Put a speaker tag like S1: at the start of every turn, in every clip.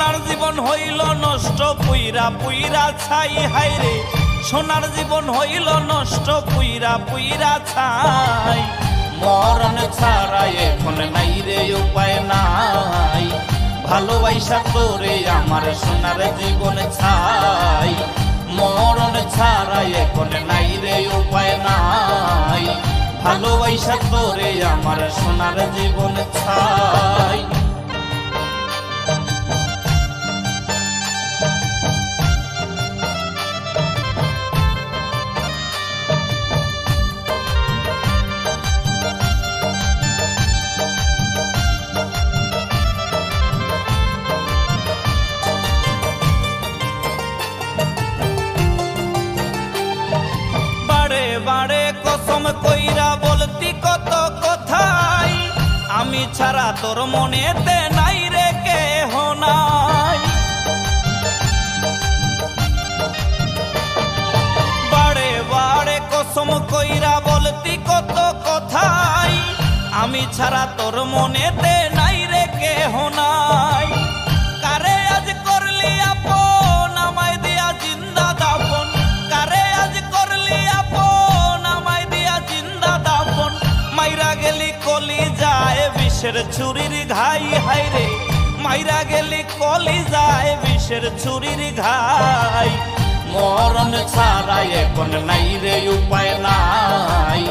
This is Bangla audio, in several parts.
S1: জীবন হইল নষ্ট, পুইরা পুইরা ছাই, হাইরে। সোনার জীবন হইল নষ্ট, পুইরা পুইরা ছাই। মরণ ছাড়া এখন নাই রে, উপায় নাই। ভালোবাসা তোরে আমার সোনার জীবন ছাই। মরণ ছাড়া এখন নাই রে, উপায় নাই। ভালোবাসা তোরে আমার সোনার জীবন ছাই। কসম কইরা বলতি কত কথাই। আমি ছাড়া তোর মনেতে নাই রে কেহ নাই। বাড়ে বারে কসম কইরা বলতি কত কথাই। আমি ছাড়া তোর মনেতে নাই রে কেহ নাই। গেলি কলি যায় বিষের ছুরির ঘাই হাইরে মাইরা গেলি কলি যায় বিষের ছুরির ঘাই। মরণ ছাড়া এখন নাই রে, উপায় নাই।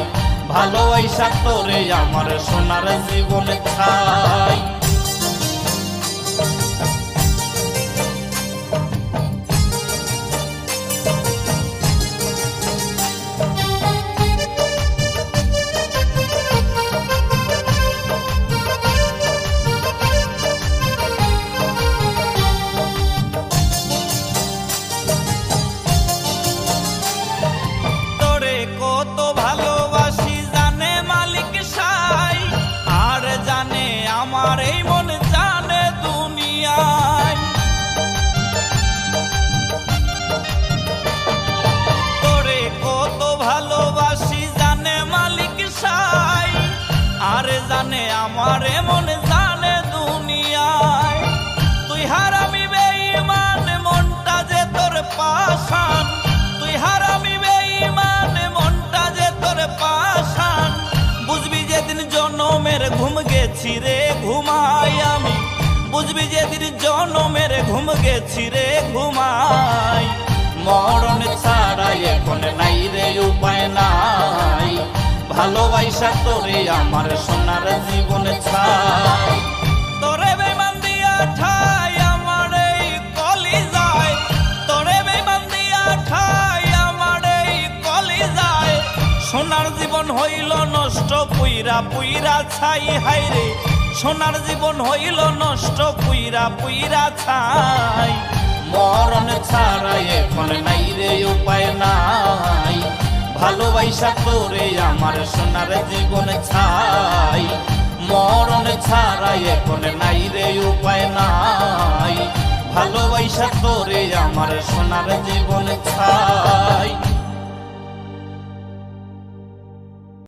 S1: ভালো আইসা তোরে আমার সোনার জীবন ছাই। আমার মনে জানে তোরে কত ভালোবাসি জানে মালিক আর জানে বুঝবি যেদিন জনমের ঘুম গেছি রে ঘুমাই। মরণ ছাড়া এখন নাই রে উপায় নাই। ভালোবাসা তোরে আমার সোনার জীবন ছাই। সোনার জীবন হইল নষ্ট, পুইরা পুইরা ছাই হাইরে সোনার জীবন হইল নষ্ট, পুইরা পুইরা ছাই। মরণ ছাড়া এখন নাই রে, উপায় নাই। ভালোবাসা তোরে আমার সোনার জীবন ছাই। মরণ ছাড়া এখন নাই রে, উপায় নাই। ভালোবাসা তোরে আমার সোনার জীবন ছাই।